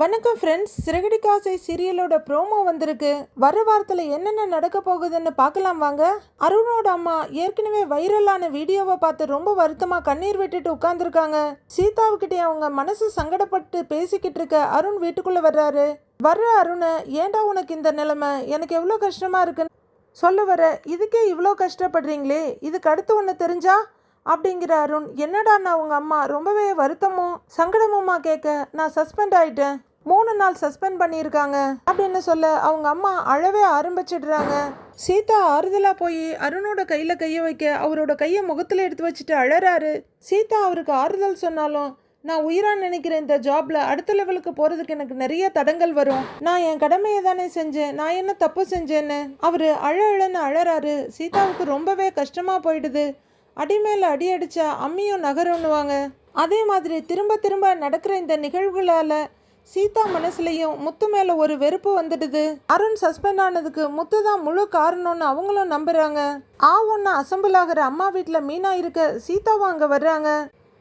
வணக்கம் ஃப்ரெண்ட்ஸ் சிறகடி காசை சீரியலோட ப்ரோமோ வந்திருக்கு. வர வாரத்தில் என்னென்ன நடக்க போகுதுன்னு பார்க்கலாம் வாங்க. அருணோட அம்மா ஏற்கனவே வைரலான வீடியோவை பார்த்து ரொம்ப வருத்தமாக கண்ணீர் விட்டுட்டு உட்காந்துருக்காங்க சீதாவுக்கிட்டே அவங்க மனசு சங்கடப்பட்டு பேசிக்கிட்டு இருக்க அருண் வீட்டுக்குள்ளே வர்றாரு. வர்ற அருணை ஏன்டா உனக்கு இந்த நிலைமை? எனக்கு எவ்வளோ கஷ்டமாக இருக்குன்னு? சொல்ல வர இதுக்கே இவ்வளோ கஷ்டப்படுறீங்களே? இதுக்கு அடுத்து ஒன்று தெரிஞ்சா? அப்படிங்கிற அருண் என்னடா நான் உங்கள் அம்மா? ரொம்பவே வருத்தமும் சங்கடமுமா கேட்க நான் சஸ்பெண்ட் ஆயிட்டேன். மூணு நாள் சஸ்பெண்ட் பண்ணியிருக்காங்க அப்படின்னு சொல்ல அவங்க அம்மா அழவே ஆரம்பிச்சிடுறாங்க. சீதா ஆறுதலா போய் அருணோட கையில கையை வைக்க அவரோட கையை முகத்துல எடுத்து வச்சுட்டு அழறாரு. சீதா அவருக்கு ஆறுதல் சொன்னாலும் நான் உயிரா நினைக்கிற இந்த ஜாப்ல அடுத்த லெவலுக்கு போறதுக்கு எனக்கு நிறைய தடங்கள் வரும். நான் என் கடமையை தானே செஞ்சேன். நான் என்ன தப்பு செஞ்சேன்னு. அவரு அழ அழன்னு அழறாரு. சீதாவுக்கு ரொம்பவே கஷ்டமா போயிடுது. அடி மேலே அடி அடிச்சா அம்மியும் நகருன்னுவாங்க அதே மாதிரி திரும்ப திரும்ப நடக்கிற இந்த நிகழ்வுகளால சீதா மனசுலையும் முத்து மேல ஒரு வெறுப்பு வந்துடுது. அருண் சஸ்பெண்ட் ஆனதுக்கு முத்து தான் முழு காரணம்னு அவங்களும் நம்புறாங்க. ஆ ஒன்று அசம்பிள் ஆகிற அம்மா வீட்டில் மீனா இருக்க சீதாவும் அங்கே வர்றாங்க.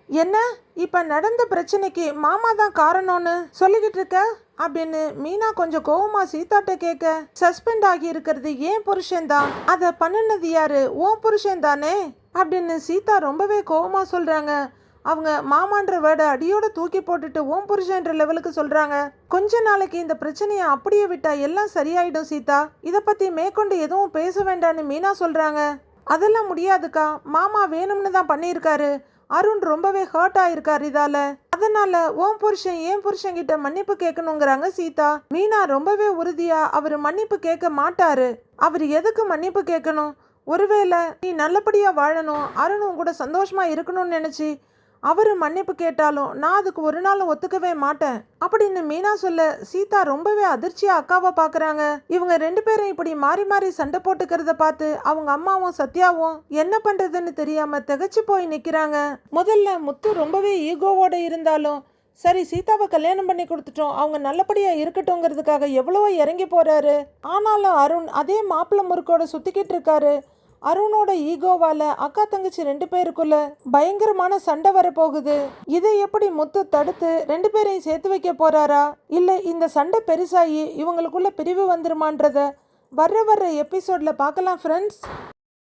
என்ன? இப்ப நடந்த பிரச்சனைக்கு மாமா தான் காரணம்னு சொல்லிக்கிட்டு இருக்க? அப்படின்னு மீனா கொஞ்சம் கோவமா சீதாட்ட கேட்க சஸ்பெண்ட் ஆகி இருக்கிறது ஏன் புருஷன் தான்? அதை பண்ணுனது யாரு? ஓ புருஷன் தானே? அப்படின்னு சீதா ரொம்பவே கோவமா சொல்றாங்க. அவங்க மாமான்ற வேர்டை அடியோட தூக்கி போட்டுட்டு ஓம் புருஷன்ற லெவலுக்கு சொல்றாங்க. கொஞ்ச நாளைக்கு இந்த பிரச்சனையை அப்படியே விட்டா எல்லாம் சரியாயிடும் சீதா. இதை பத்தி மேற்கொண்டு எதுவும் பேச வேண்டான்னு மீனா சொல்றாங்க. அதெல்லாம் முடியாதுக்கா. மாமா வேணும்னு தான் பண்ணியிருக்காரு. அருண் ரொம்பவே ஹர்ட் ஆயிருக்காரு இதால. அதனால ஓம் புருஷன் ஏன் புருஷன் கிட்ட மன்னிப்பு கேட்கணுங்கிறாங்க சீதா. மீனா ரொம்பவே உறுதியா அவர் மன்னிப்பு கேட்க மாட்டாரு. அவர் எதுக்கு மன்னிப்பு கேட்கணும்? ஒருவேளை நீ நல்லபடியா வாழணும். அருணும் கூட சந்தோஷமா இருக்கணும்னு நினைச்சு அவர் மன்னிப்பு கேட்டாலும் நான் அதுக்கு ஒரு நாளும் ஒத்துக்கவே மாட்டேன். அப்படின்னு மீனா சொல்ல சீதா ரொம்பவே அதிர்ச்சியா அக்காவை பாக்குறாங்க. இவங்க ரெண்டு பேரும் இப்படி மாறி மாறி சண்டை போட்டுக்கிறத பார்த்து அவங்க அம்மாவும் சத்யாவும் என்ன பண்றதுன்னு தெரியாம திகைச்சு போய் நிக்கிறாங்க. முதல்ல முத்து ரொம்பவே ஈகோவோட இருந்தாலும் சரி சீதாவை கல்யாணம் பண்ணி கொடுத்துட்டோம். அவங்க நல்லபடியா இருக்கட்டும்ங்கிறதுக்காக எவ்வளவோ இறங்கி போறாரு. ஆனாலும் அருண் அதே மாப்பிள்ளை முறுக்கோட சுத்திக்கிட்டு இருக்காரு. அருணோட ஈகோவால அக்கா தங்கச்சி ரெண்டு பேருக்குள்ள பயங்கரமான சண்டை வரப்போகுது. இதை எப்படி முத்து தடுத்து ரெண்டு பேரையும் சேர்த்து வைக்க போறாரா? இல்ல இந்த சண்டை பெருசாகி இவங்களுக்குள்ள பிரிவு வந்துருமான்றத வர்ற வர்ற எபிசோட்ல பார்க்கலாம் ஃப்ரெண்ட்ஸ்